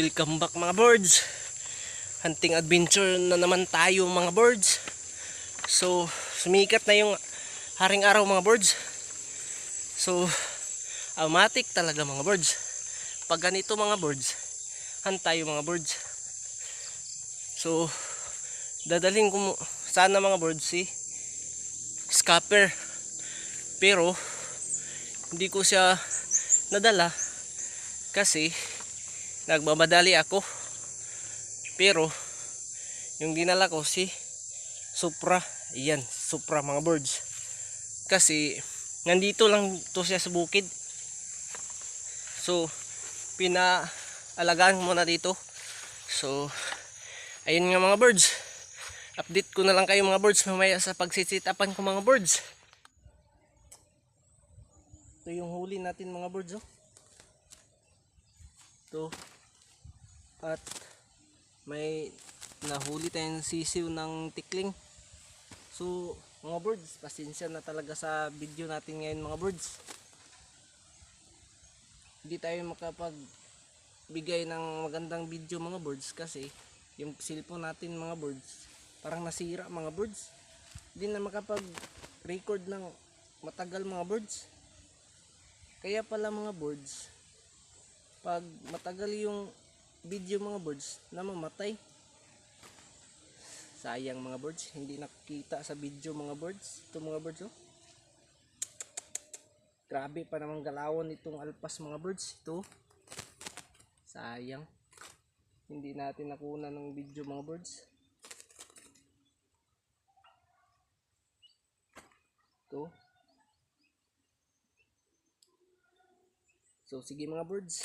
welcome back mga birds. Hunting adventure na naman tayo mga birds. So, sumikat na yung haring araw mga birds. So, amatic talaga mga birds. Pag ganito mga birds, hunt tayo mga birds. So, dadalhin ko sana mga birds si scupper. Pero, hindi ko siya nadala kasi nagmamadali ako. Pero yung dinala ko si Supra. Ayan Supra mga birds kasi nandito lang to siya sa bukid. So pinaalagaan mo na dito. So ayun nga mga birds update ko na lang kayo mga birds mamaya sa pagsisitapan ko mga birds ito yung huli natin mga birds oh. Ito at may nahuli tayong sisiw ng tikling. So mga birds pasensya na talaga sa video natin ngayon mga birds hindi tayo makapag bigay ng magandang video mga birds kasi yung cellphone natin mga birds parang nasira mga birds hindi na makapag record ng matagal mga birds kaya pala mga birds pag matagal yung video mga birds na mamatay. Sayang mga birds hindi nakita sa video mga birds ito mga birds oh. Grabe pa namang galawon itong alpas mga birds ito sayang. Hindi natin nakuna ng video mga birds ito. So sige mga birds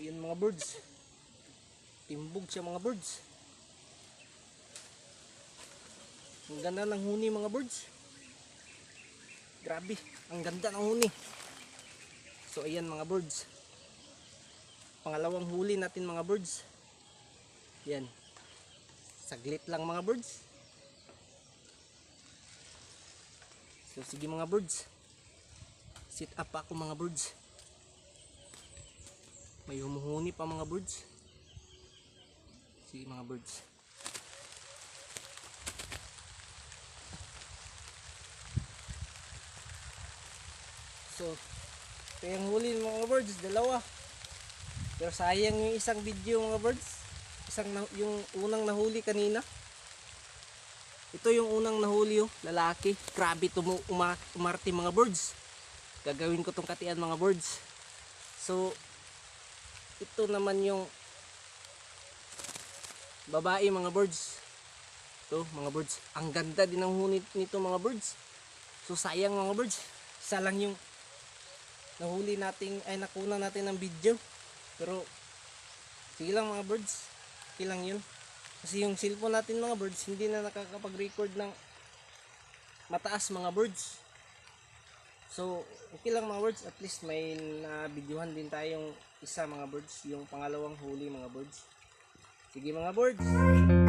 yun mga birds. Timbog siya mga birds. Ang ganda ng huni mga birds. Grabe, ang ganda ng huni. So ayan mga birds. Pangalawang huli natin mga birds. Yan. Saglit lang mga birds. So sige mga birds. Sit up ako mga birds. May humuhuni pa mga birds. Sige mga birds. So, ito yung huli mga birds, dalawa. Pero sayang yung isang video mga birds. Isang na, yung unang nahuli kanina. Ito yung unang nahuli yung lalaki. Grabe uma, umarte mga birds. Gagawin ko tong katian mga birds. So, ito naman yung babae mga birds. Ito mga birds. Ang ganda din ng hunit nito mga birds. So sayang mga birds. Isa lang yung nahuli nating ay nakuna natin ng video. Pero sige lang mga birds. Okay lang yun. Kasi yung cellphone natin mga birds hindi na nakakapag-record ng mataas mga birds. So, okay lang mga birds. At least may na-videohan din tayong isa mga birds. Yung pangalawang huli mga birds. Sige mga birds.